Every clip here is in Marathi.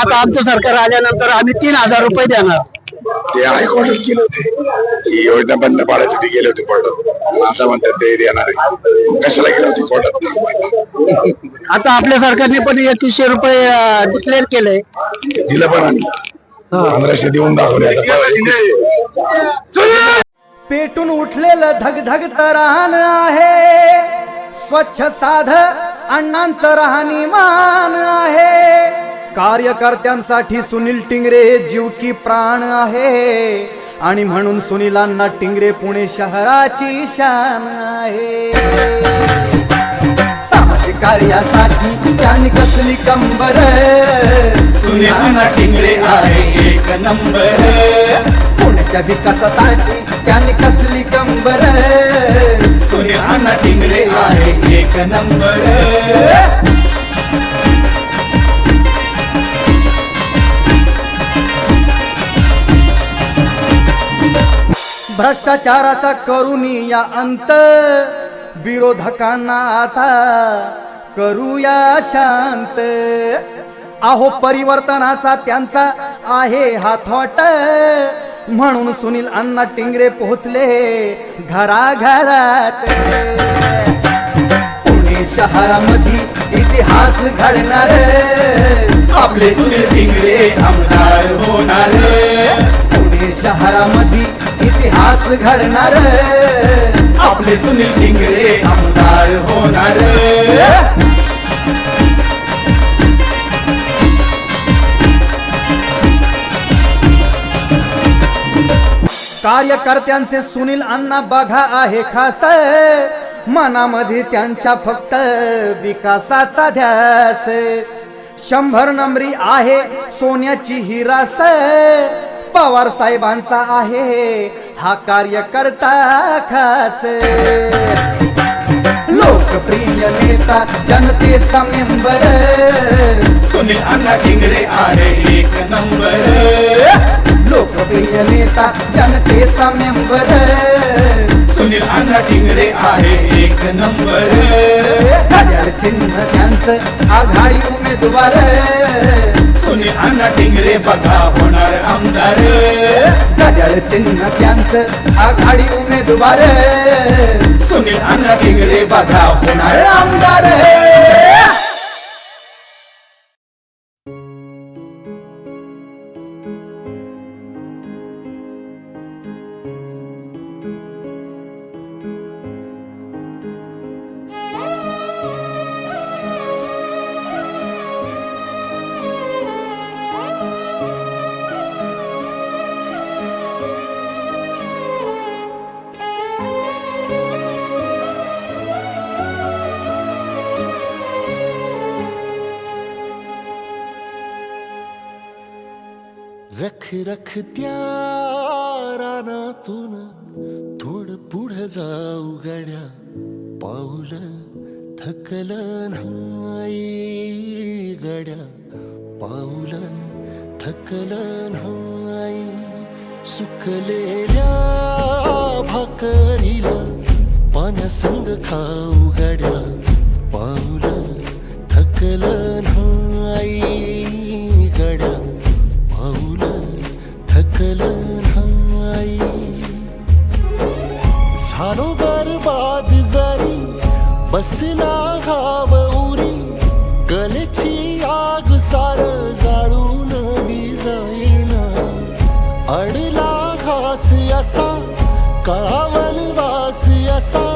आता आमचं सरकार आल्यानंतर आम्ही तीन हजार रुपये देणार. ते हायकोर्टात गेले होते. ही योजना बंद पाडायसाठी गेले होते कोर्टात. पण आता म्हणतात ते देणार आहे. कशाला गेले होते कोर्टात? थांबवायला आता आपल्या सरकारने पण एकवीसशे रुपये डिक्लेअर केलंय ते दिलं पण आम्ही. पंधराशे देऊन दाखवले पेटून उठलेलं धगधग राहण आहे. स्वच्छ साध अण्णांचं राहणीमान आहे. कार्यकर्त्यांसाठी सुनील टिंगरे जीव की प्राण आहे. आणि म्हणून सुनीलांना टिंगरे पुणे शहराची शान आहे. सामाजिक कार्यासाठी त्यांनी कसली कंबर? सुनीलांना टिंगरे आहे एक नंबर. पुण्याच्या विकासासाठी त्यांनी कसली कंबर? सुनीलांना टिंगरे आहे एक नंबर. भ्रष्टाचाराचा करूनी या अंत विरोधकांना आता करूया शांत. आहो परिवर्तनाचा त्यांचा आहे हा थॉट. म्हणून सुनील अण्णा टिंगरे पोहोचले घराघरात. शहरामध्ये इतिहास घडणार. आपले सुनील टिंगरे आमदार होणार. पुणे शहरामध्ये इतिहास घडणार. आपले सुनील टिंगरे आमदार होणार. कार्यकर्त्यांचे सुनील अण्णा बघा आहे खास. मनामध्ये त्यांच्या फक्त विकासाचा ध्यास. शंभर नंबरी आहे सोन्याची ही रास. पवार साहेबांचा आहे हा कार्यकर्ता खास. लोकप्रिय नेता जनतेचा मेंबर. सुनील अण्णा टिंगरे आहे एक नंबर. लोकप्रिय नेता जनतेचा मेंबर. सुनील टिंगरे आहे एक नंबर. चिन्ह त्यांचं आघाडी उमेदवार. सुनील अण्णा टिंगरे बघा होणार आमदार. घड्याळ चिन्ह त्यांचं आघाडी उमेदवार. सुनील अण्णा टिंगरे बघा होणार आमदार. रख रख त्या रानातून थोड पुढं जाऊ गड्या. पाऊल थकल नाही गड्या. पाऊल थकल नाही सुकलेल्या भाकरीला पानसंग खाऊ गड्या. पाऊल थकल काळावन वास असा?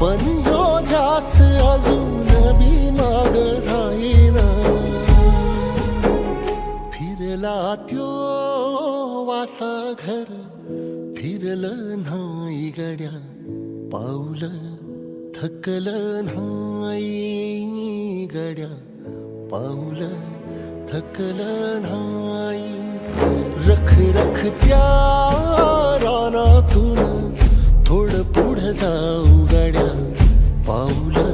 पण यो ध्यास अजून बी माग राहीना. फिरला त्यो वासा घर फिरलं नाही गड्या. पाऊल थकल नाही गड्या. पाऊल थकल नाही. रख रख त्या रानातून थोडं पुढं जाऊ गाड्या. पाऊल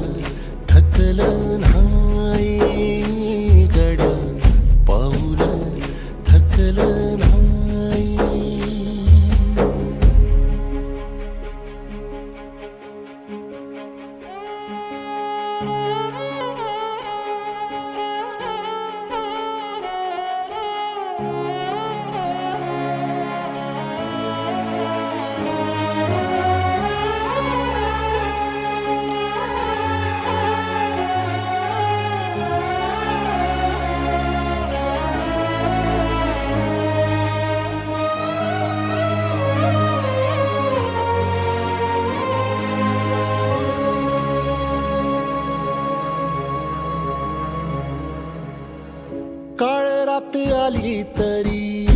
आली तरी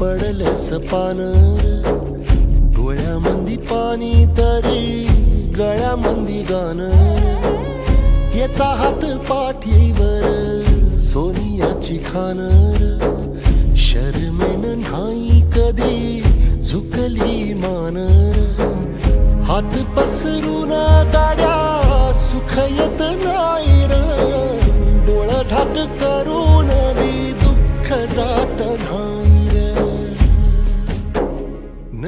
पडलस पान डोळ्यामंदी पाणी तरी गळ्यामंदी गाणं याचा हात पाठीवर सोनियाची खानर शर्मेन नाही कधी झुकली मान. हात पसरू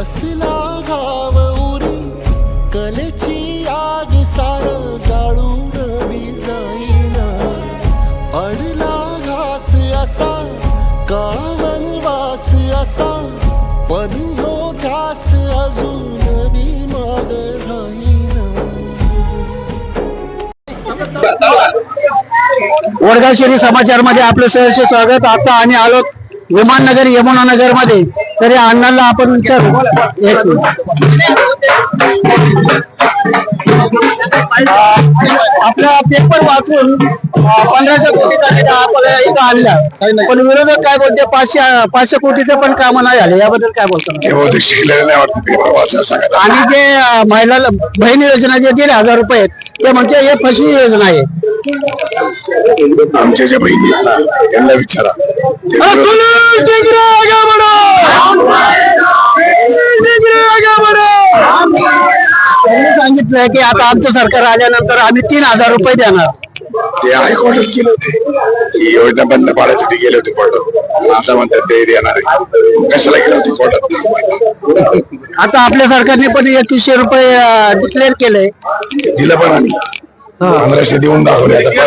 बसला गाव उरी कलेची आग सार जाळून मी जाईना अडला घास असा कावन वास असा पण हो घास अजून मी माग राहीना. वडगाव शहरी समाचारमध्ये आपलं सहर्ष स्वागत. आता आणि आलो विमाननगर यमुनानगरमध्ये. तरी अण्णाला आपण विचारू एक मिनिट. आपला पेपर वाचून पंधराशे कोटी झालेला आपल्याला इथं आणला. पण विरोधक काय बोलते? पाचशे पाचशे कोटीचं पण काम नाही झाले. याबद्दल काय बोलतो? ते बहुतेक शिकलेलं नाही वाटतं पेपर वाचायला सांगत आणि जे अं, महिलाला बहिणी योजना जे दीड हजार रुपये आहेत ते म्हणते हे फसवी योजना आहे. आमच्या ज्या बहिणी आहेत ना त्यांना विचारा. ते विरोध- त्यांनी सांगितलंय की आता आमचं सरकार आल्यानंतर आम्ही तीन हजार रुपये देणार. ते हायकोर्टात गेले होते ही योजना बंद पाडायसाठी गेले होते कोर्टात. आता म्हणतात ते देणार आहे. कशाला गेले होते कोर्टात? आता आपल्या सरकारने पण एकवीसशे रुपये डिक्लेअर केलंय. ते दिलं पण आम्ही. पंधराशे देऊन दाखवले आता.